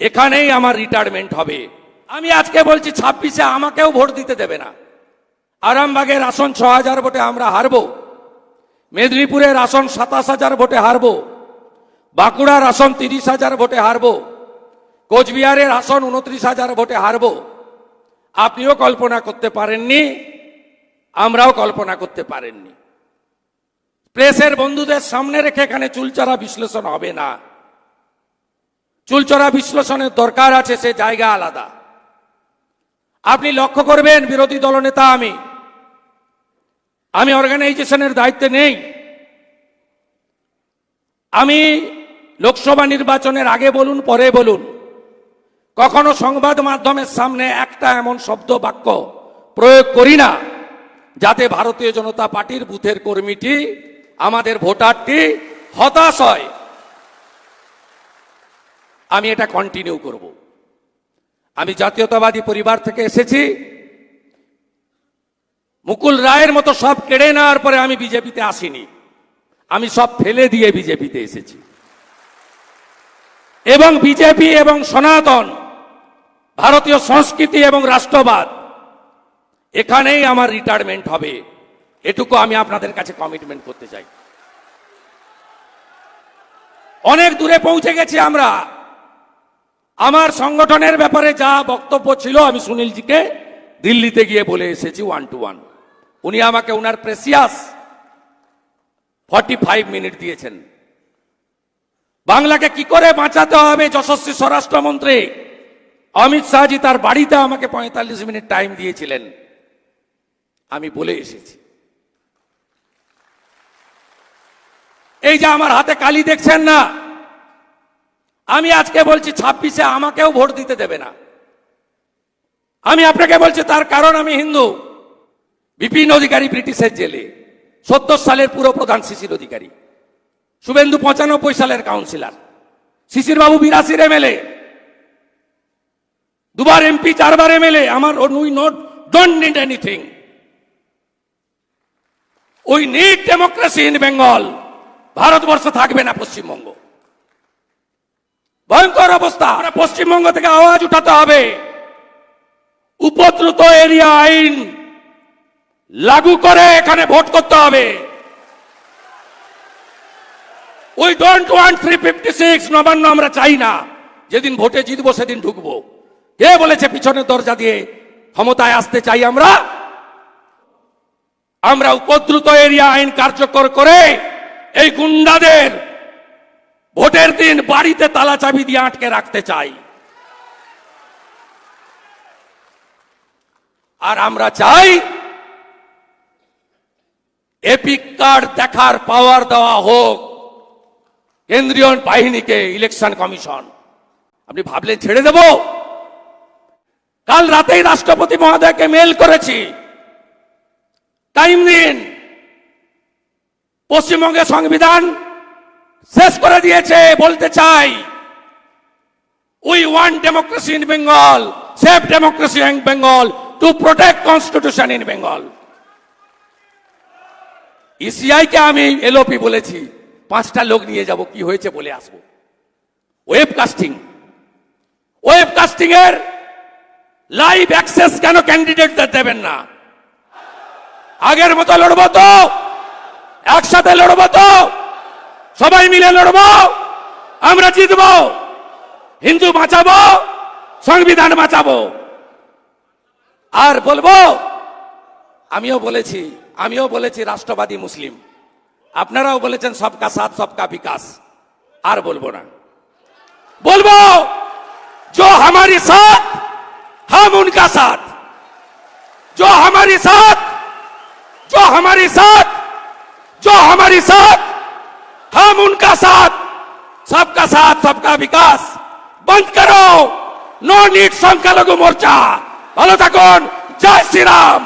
এখানেই আমার রিটায়ারমেন্ট হবে। আমি আজকে বলছি, ছাব্বিশে আমাকেও ভোট দিতে দেবে না। আরামবাগের আসন ছ হাজার ভোটে আমরা হারবো। মেদিনীপুরের আসন সাতাশ হাজার ভোটে হারবো। বাঁকুড়ার আসন তিরিশ হাজার ভোটে হারব। কোচবিহারের আসন উনত্রিশ হাজার ভোটে হারবো। আপনিও কল্পনা করতে পারেননি, আমরাও কল্পনা করতে পারেননি। প্রেসের বন্ধুদের সামনে রেখে এখানে চুলচড়া বিশ্লেষণ হবে না। চুলচড়া বিশ্লেষণের দরকার আছে, সে জায়গা আলাদা। আপনি লক্ষ্য করবেন, বিরোধী দলনেতা আমি। আমি অর্গানাইজেশনের দায়িত্বে নেই। আমি লোকসভা নির্বাচনের আগে বলুন, পরে বলুন। কখনো সংবাদ মাধ্যমের সামনে একটা এমন শব্দ বাক্য প্রয়োগ করি না, যাতে ভারতীয় জনতা পার্টির বুথের কর্মীটি, আমাদের ভোটারটি হতাশ হয়। আমি এটা কন্টিনিউ করব। আমি জাতীয়তাবাদী পরিবার থেকে এসেছি। মুকুল রায়ের মতো সব কেড়ে নেওয়ার পরে আমি বিজেপিতে আসিনি। আমি সব ফেলে দিয়ে বিজেপিতে এসেছি। এবং বিজেপি এবং সনাতন, ভারতীয় সংস্কৃতি এবং রাষ্ট্রবাদ, এখানেই আমার রিটায়ারমেন্ট হবে। এটুকু আমি আপনাদের কাছে কমিটমেন্ট করতে চাই। অনেক দূরে পৌঁছে গেছি আমরা। আমার সংগঠনের ব্যাপারে যা বক্তব্য ছিল, আমি সুনীলজিকে দিল্লিতে গিয়ে বলে এসেছি ওয়ান টু ওয়ান উনি আমাকে ওনার প্রেসিয়াস ফর্টি ফাইভ মিনিট দিয়েছেন। বাংলাকে কি করে বাঁচাতে হবে যশস্বী স্বরাষ্ট্রমন্ত্রী? অমিত শাহজি তার বাড়িতে আমাকে পঁয়তাল্লিশ মিনিট টাইম দিয়েছিলেন। আমি বলে এসেছি। এই যে আমার হাতে কালি দেখছেন না? আমি আজকে বলছি ছাব্বিশে আমাকেও ভোট দিতে দেবে না। আমি আপনাকে বলছি, তার কারণ আমি হিন্দু। বিপিন অধিকারী ব্রিটিশের জেলে। সত্তর সালের পুরো প্রধান শিশির অধিকারী। শুভেন্দু পঁচানব্বই সালের কাউন্সিলর। শিশির বাবু বিরাশির এমএলএ দুবার এমপি চারবার এমএলএ আমার we not don't need anything we need democracy in Bengal Bharatvarsha থাকবে না পশ্চিমবঙ্গ। ভয়ঙ্কর অবস্থা। পশ্চিমবঙ্গ থেকে আওয়াজ উঠাতে হবে। উপদ্রুত এরিয়া আইন লাগু করে এখানে ভোট করতে হবে। We don't want three fifty six Nabanna আমরা চাই না। যেদিন ভোটে জিতবো সেদিন ঢুকবো। কে বলেছে পিছনের দরজা দিয়ে ক্ষমতায় আসতে চাই আমরা? আমরা উপদ্রুত এরিয়া আইন কার্যকর করে এই গুন্ডাদের ভোটের দিন বাড়িতে তালা চাবি দিয়ে আটকে রাখতে চাই। আর আমরা চাই এপিক কার্ড দেখার পাওয়ার দেওয়া হোক, কেন্দ্রীয় বাহিনীকে ইলেকশন কমিশন। আপনি ভাবলেন ছেড়ে দেব? কাল রাতেই রাষ্ট্রপতি মহোদয়কে মেল করেছি। টাইম দিন। পশ্চিমবঙ্গের সংবিধান শেষ করে দিয়েছে, বলতে চাই। We want democracy in Bengal save democracy in Bengal to protect constitution in Bengal ECI কে আমি এলওপি বলেছি। পাঁচটা লোক নিয়ে যাব, কি হয়েছে বলে আসব। ওয়েব কাস্টিং ওয়েব কাস্টিং এর লাইভ অ্যাক্সেস কেন ক্যান্ডিডেটদের দেবেন না? আগের মতো লড়বো তো, একসাথে লড়বো তো। সবাই মিলে লড়বো আমরা জিতবো হিন্দু বাঁচাবো সংবিধান বাঁচাবো আর বলবো আমিও বলেছি আমিও বলেছি রাষ্ট্রবাদী মুসলিম আপনারাও বলেছেন সবকা সাথ সবকা বিকাশ আর বলবো না বলবো जो हमारे साथ हम उनका साथ जो हमारे साथ जो हमारे साथ जो हमारे साथ हम उनका साथ सबका साथ सबका विकास बंद करो नो नीट संख्यालघु मोर्चा ভালো থাকুন জয় শ্রীরাম